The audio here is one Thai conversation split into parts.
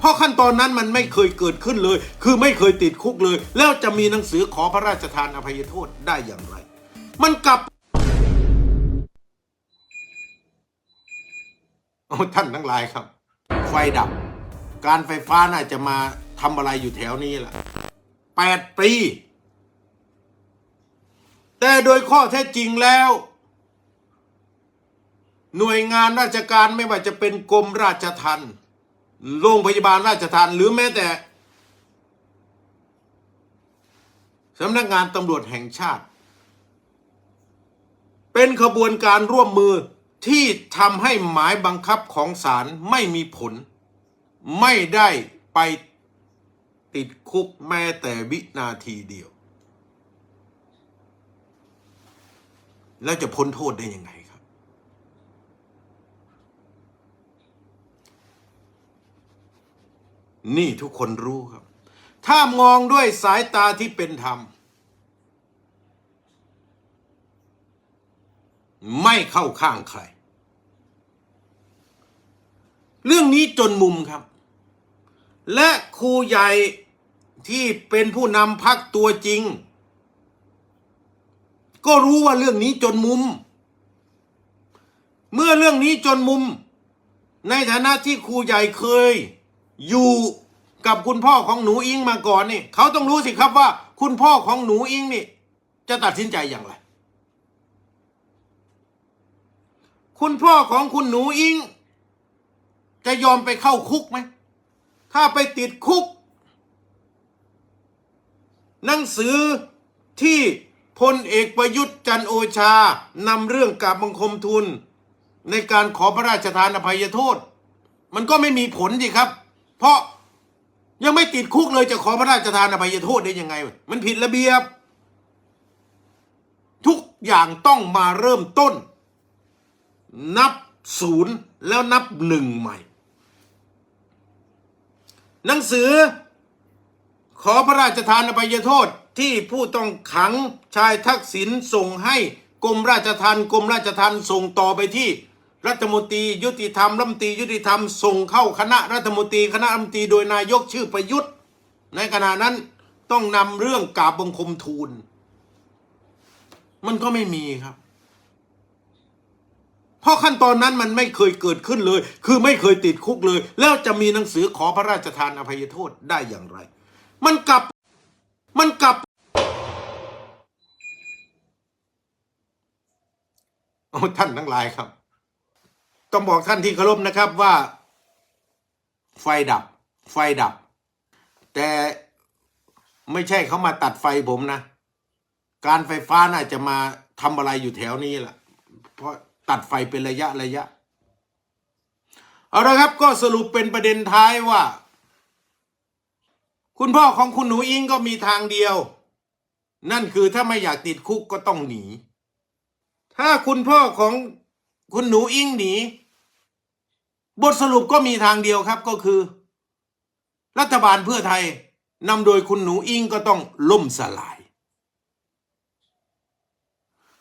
เพราะขั้นตอนนั้นมันไม่เคยเกิดขึ้นเลย คือไม่เคยติดคุกเลย แล้วจะมีหนังสือขอพระราชทานอภัยโทษได้อย่างไร มันกลับโอ้ท่านทั้งหลายครับ ไฟดับ การไฟฟ้าน่าจะมาทำอะไรอยู่แถวนี้ล่ะแปดปี แต่โดยข้อเท็จจริงแล้ว หน่วยงานราชการไม่ว่าจะเป็นกรมราชทัณฑ์ โรงพยาบาลราชทัณฑ์หรือแม้แต่สำนักงานตำรวจแห่งชาติ เป็นขบวนการร่วมมือที่ทำให้หมายบังคับของศาลไม่มีผล ไม่ได้ไปติดคุกแม้แต่วินาทีเดียว แล้วจะพ้นโทษได้ยังไงครับ นี่ทุกคนรู้ครับ ถ้ามองด้วยสายตาที่เป็นธรรม ไม่เข้าข้างใคร เรื่องนี้จนมุมครับ และครูใหญ่ที่เป็นผู้นำพักตัวจริง ก็รู้ว่าเรื่องนี้จนมุม เมื่อเรื่องนี้จนมุม ในฐานะที่ครูใหญ่เคย อยู่กับคุณพ่อของหนูอิงมาก่อนนี่เขาต้องรู้สิครับว่า คุณพ่อของหนูอิงนี่ จะตัดสินใจอย่างไร คุณพ่อของคุณหนูอิง จะยอมไปเข้าคุกไหมถ้าไปติดคุก หนังสือที่พลเอกประยุทธ์จันโอชานำเรื่องกาบบังคมทุน ในการขอพระราชทานอภัยโทษ มันก็ไม่มีผลสิครับ เพราะยังไม่ติดคุกเลยจะขอพระราชทานอภัยโทษได้ยังไง มันผิดระเบียบ ทุกอย่างต้องมาเริ่มต้น นับศูนย์แล้วนับหนึ่งใหม่ หนังสือ ขอพระราชทานอภัยโทษที่ผู้ต้องขังชายทักษิณส่งให้กรมราชทัณฑ์กรมราชทัณฑ์ส่งต่อไปที่ รัฐมนตรียุติธรรมรัฐมนตรียุติธรรมส่งเข้าคณะรัฐมนตรีคณะรัฐมนตรีโดยนายกชื่อประยุทธ์ ในขณะนั้นต้องนำเรื่องกาบบังคมทูล มันก็ไม่มีครับ เพราะขั้นตอนนั้นมันไม่เคยเกิดขึ้นเลย คือไม่เคยติดคุกเลย แล้วจะมีหนังสือขอพระราชทานอภัยโทษได้อย่างไร มันกลับมันกลับโอ้ท่านทั้งหลายครับ ต้องบอกท่านที่เคารพนะครับว่า ไฟดับ ไฟดับ แต่ไม่ใช่เขามาตัดไฟผมนะ การไฟฟ้าน่าจะมาทำอะไรอยู่แถวนี้แหละเพราะตัดไฟเป็นระยะระยะ เอาละครับก็สรุปเป็นประเด็นท้ายว่า คุณพ่อของคุณหนูอิงก็มีทางเดียว นั่นคือถ้าไม่อยากติดคุกก็ต้องหนี ถ้าคุณพ่อของคุณหนูอิงหนี บทสรุปก็มีทางเดียวครับก็คือ รัฐบาลเพื่อไทยนำโดยคุณหนูอิงก็ต้องล่มสลาย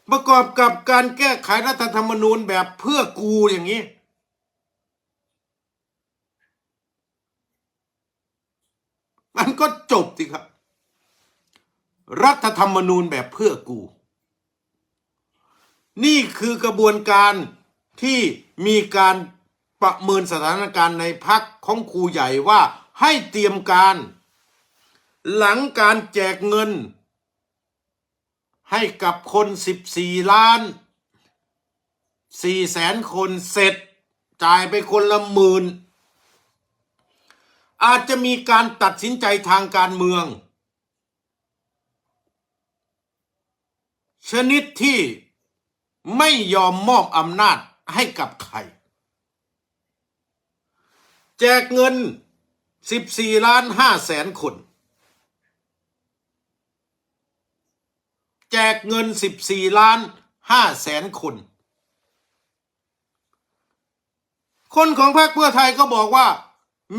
ประกอบกับการแก้ไขรัฐธรรมนูญแบบเพื่อกูอย่างนี้ มันก็จบสิครับ รัฐธรรมนูญแบบเพื่อกู นี่คือกระบวนการที่มีการ ประเมินสถานการณ์ในพักของครูใหญ่ว่าให้เตรียมการ หลังการแจกเงิน ให้กับคน 14 ล้าน4แสนคนเสร็จ จ่ายไปคนละหมื่นอาจจะมีการตัดสินใจทางการเมือง ชนิดที่ไม่ยอมมอบอำนาจให้กับใคร แจกเงิน 14 ล้าน5แสนคน แจกเงิน 14 ล้าน5แสนคน คนของพรรคเพื่อไทยก็บอกว่า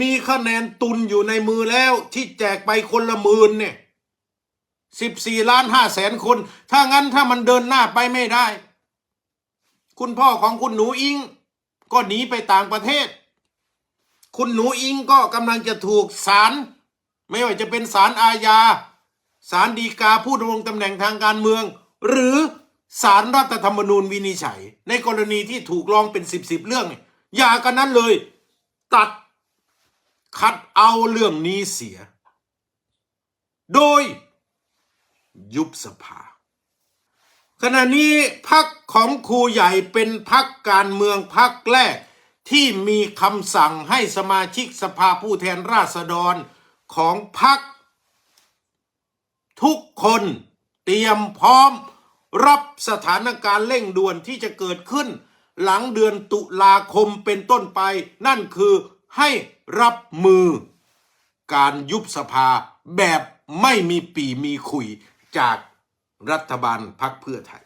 มีคะแนนตุนอยู่ในมือแล้วที่แจกไปคนละหมื่นเนี่ย 14 ล้าน5แสนคน ถ้างั้นถ้ามันเดินหน้าไปไม่ได้ คุณพ่อของคุณหนูอิง ก็หนีไปต่างประเทศ คุณหนูอิงก็กำลังจะถูกศาลไม่ว่าจะเป็นศาลอาญาศาลฎีกาผู้ดำรงตำแหน่งทางการเมือง หรือศาลรัฐธรรมนูญวินิจฉัย ในกรณีที่ถูกร้องเป็นสิบสิบเรื่องเนี่ยอย่ากันนั้นเลย ตัดคัดเอาเรื่องนี้เสีย โดยยุบสภา ขณะนี้พักของครูใหญ่เป็นพักการเมืองพักแรก ที่มีคำสั่งให้สมาชิกสภาผู้แทนราษฎรของพักทุกคนเตรียมพร้อมรับสถานการณ์เร่งด่วนที่จะเกิดขึ้น หลังเดือนตุลาคมเป็นต้นไป นั่นคือให้รับมือ การยุบสภาแบบไม่มีปีมีคุยจากรัฐบาลพักเพื่อไทย